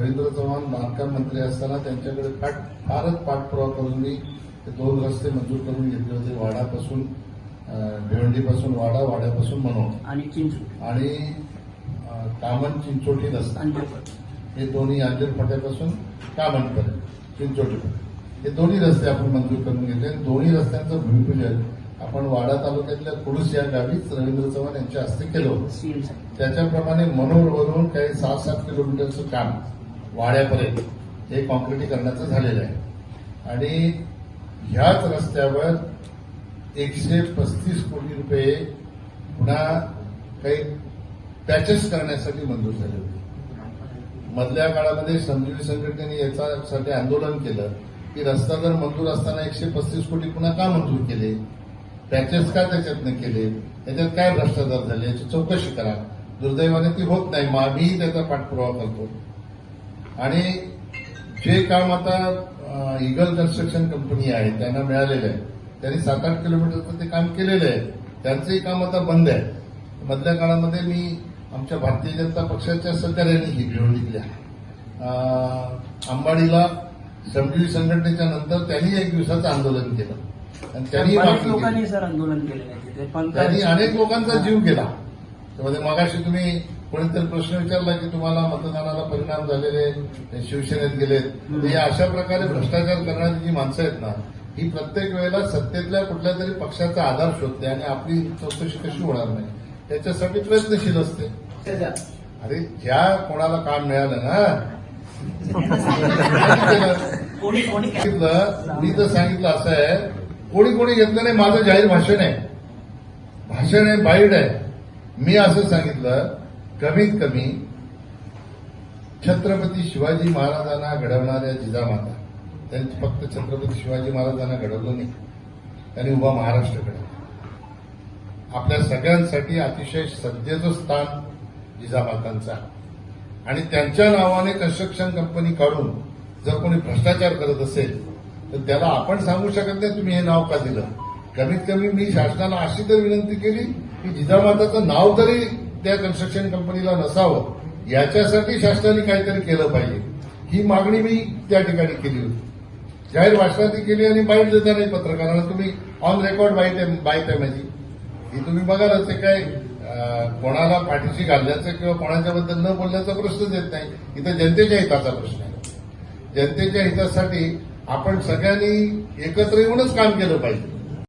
रवींद्र चव्हाण बांधकाम मंत्री असताना त्यांच्याकडे फाट फारच पाठपुरावा करून मी ते दोन रस्ते मंजूर करून घेतले होते. वाडापासून भिवंडीपासून वाडा वाड्यापासून मनोर आणि चिंचू आणि कामन चिंचोटी रस्ता. हे दोन्ही अंजर फाट्यापासून कामनपर्यंत चिंचोटीपर्यंत हे दोन्ही रस्ते आपण मंजूर करून घेतले. आणि दोन्ही रस्त्यांचं भूमिपूजन आपण वाडा तालुक्यातल्या कुडूस या गावीच रवींद्र चव्हाण यांच्या हस्ते केलं होतं. त्याच्याप्रमाणे मनोरवरून काही सात सात किलोमीटरचं काम वाड्यापर्यंत. हे कॉन्क्रिटीकरणाचं झालेलं आहे. आणि ह्याच रस्त्यावर एकशे पस्तीस कोटी रुपये पुन्हा काही पॅचेस करण्यासाठी मंजूर झाले होते. मधल्या काळामध्ये संजीवी संघटनेने याच्यासाठी आंदोलन केलं. की रस्ता जर मंजूर असताना एकशे पस्तीस कोटी पुन्हा का मंजूर केले? पॅचेस का त्याच्यातनं केले? त्याच्यात काय भ्रष्टाचार झाले? याची चौकशी करा. दुर्दैवाने ती होत नाही. मग आम्हीही त्याचा पाठपुरावा करतो. आणि जे काम आता इगल कन्स्ट्रक्शन कंपनी आहे त्यांना मिळालेलं आहे. त्यांनी सात आठ किलोमीटरचं ते काम केलेलं आहे. त्यांचंही काम आता बंद आहे. मधल्या काळामध्ये मी आमच्या भारतीय जनता पक्षाच्या सहकार्याने ही अं, अंबाडीला श्रमजीवी संघटनेच्या नंतर त्यांनी एक दिवसाचं आंदोलन केलं. आणि त्यांनी केली. अनेक लोकांचा जीव गेला. त्यामध्ये मगाशी तुम्ही कोणीतरी प्रश्न विचारला की तुम्हाला मतदानाला परिणाम झालेले शिवसेनेत गेलेत. या अशा प्रकारे भ्रष्टाचार करणारी जी माणसं आहेत ना ही प्रत्येक वेळेला सत्तेतल्या कुठल्या तरी पक्षाचा आधार शोधते आणि आपली चौकशी कशी होणार नाही त्याच्यासाठी प्रयत्नशील असते. अरे ज्या कोणाला काम मिळालं ना मी तर सांगितलं असं आहे कोणी कोणी घेतलं नाही माझं जाहीर भाषण आहे. भाषण आहे बाईट आहे. मी असं सांगितलं कमीत कमी छत्रपती शिवाजी महाराजांना घडवणाऱ्या जिजामाता त्यांनी फक्त छत्रपती शिवाजी महाराजांना घडवलं नाही त्यांनी उभा महाराष्ट्र घडवला. आपल्या सगळ्यांसाठी अतिशय सध्याचं स्थान जिजामातांचा आणि त्यांच्या नावाने कन्स्ट्रक्शन कंपनी काढून जर कोणी भ्रष्टाचार करत असेल तर त्याला आपण सांगू शकत नाही तुम्ही हे नाव का दिलं. कमीत कमी मी शासनाला अशी तर विनंती केली की जिजामाताचं नाव तरी त्या कन्स्ट्रक्शन कंपनीला नसावं याच्यासाठी शासनाने काहीतरी केलं पाहिजे. ही मागणी मी त्या ठिकाणी केली होती. जाहीर भाषणात केली आणि बाईट देता नाही पत्रकारांना तुम्ही ऑन रेकॉर्ड बाईट आहे बाईट आहे माझी ही तुम्ही बघालच ते काय कोणाला पाठीशी घालण्याचं किंवा कोणाच्याबद्दल न बोलण्याचा प्रश्नच येत नाही. इथं जनतेच्या हिताचा प्रश्न आहे. जनतेच्या हितासाठी आपण सगळ्यांनी एकत्र येऊनच काम केलं पाहिजे.